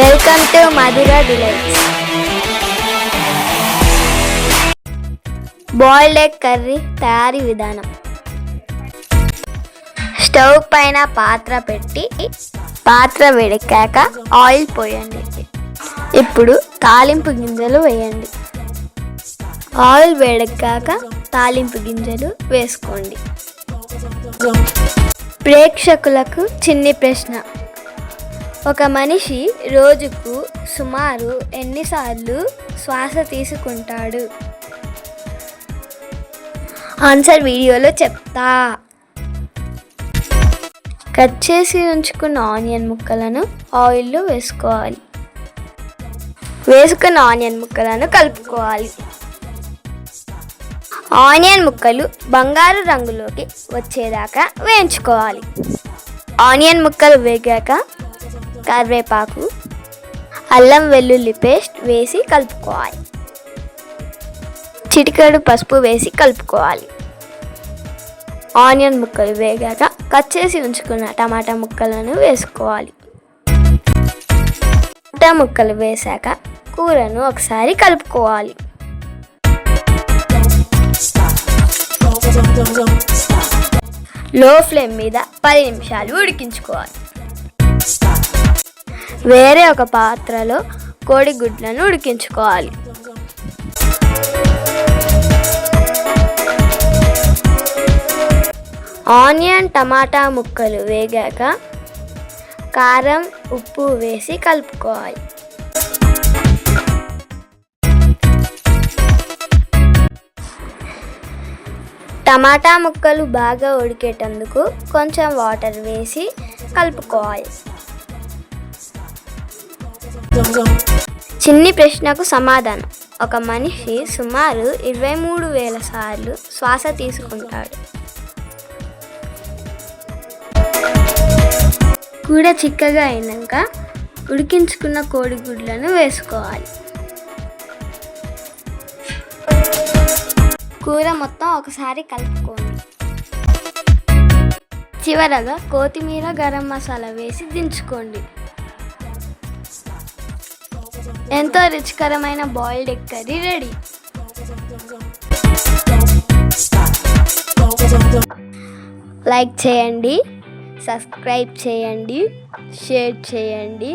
Welcome to Madhura delights boiled egg curry తయారీ విధానం. Stove పైన పాత్ర పెట్టి పాత్ర వేడెక్కాక ఆయిల్ పోయండి. ఇప్పుడు తాలింపు గింజలు వేయండి. ఆయిల్ వేడెక్కాక తాలింపు గింజలు వేసుకోండి. ప్రేక్షకులకు చిన్ని ప్రశ్న. ఒక మనిషి రోజుకు సుమారు ఎన్నిసార్లు శ్వాస తీసుకుంటాడు? ఆన్సర్ వీడియోలో చెప్తా. కట్ చేసి ఉంచుకున్న ఆనియన్ ముక్కలను ఆయిల్లో వేసుకోవాలి. వేసుకున్న ఆనియన్ ముక్కలను కలుపుకోవాలి. ఆనియన్ ముక్కలు బంగారు రంగులోకి వచ్చేదాకా వేయించుకోవాలి. ఆనియన్ ముక్కలు వేగాక కరివేపాకు అల్లం వెల్లుల్లి పేస్ట్ వేసి కలుపుకోవాలి. చిటికెడు పసుపు వేసి కలుపుకోవాలి. ఆనియన్ ముక్కలు వేగాక కట్ చేసి ఉంచుకున్న టమాటా ముక్కలను వేసుకోవాలి. టమాటా ముక్కలు వేశాక కూరను ఒకసారి కలుపుకోవాలి. లో ఫ్లేమ్ మీద పది నిమిషాలు ఉడికించుకోవాలి. వేరే ఒక పాత్రలో కోడిగుడ్లను ఉడికించుకోవాలి. ఆనియన్ టమాటా ముక్కలు వేగాక కారం ఉప్పు వేసి కలుపుకోవాలి. టమాటా ముక్కలు బాగా ఉడికేటందుకు కొంచెం వాటర్ వేసి కలుపుకోవాలి. చిన్ని ప్రశ్నకు సమాధానం. ఒక మనిషి సుమారు ఇరవై మూడు వేల సార్లు శ్వాస తీసుకుంటాడు. కూడ చిక్కగా అయినాక ఉడికించుకున్న కోడిగుడ్లను వేసుకోవాలి. కూర మొత్తం ఒకసారి కలుపుకోండి. చివరగా కొత్తిమీర గరం మసాలా వేసి దించుకోండి. ఎంతో రుచికరమైన boiled egg curry ready like చేయండి సబ్స్క్రైబ్ చేయండి షేర్ చేయండి.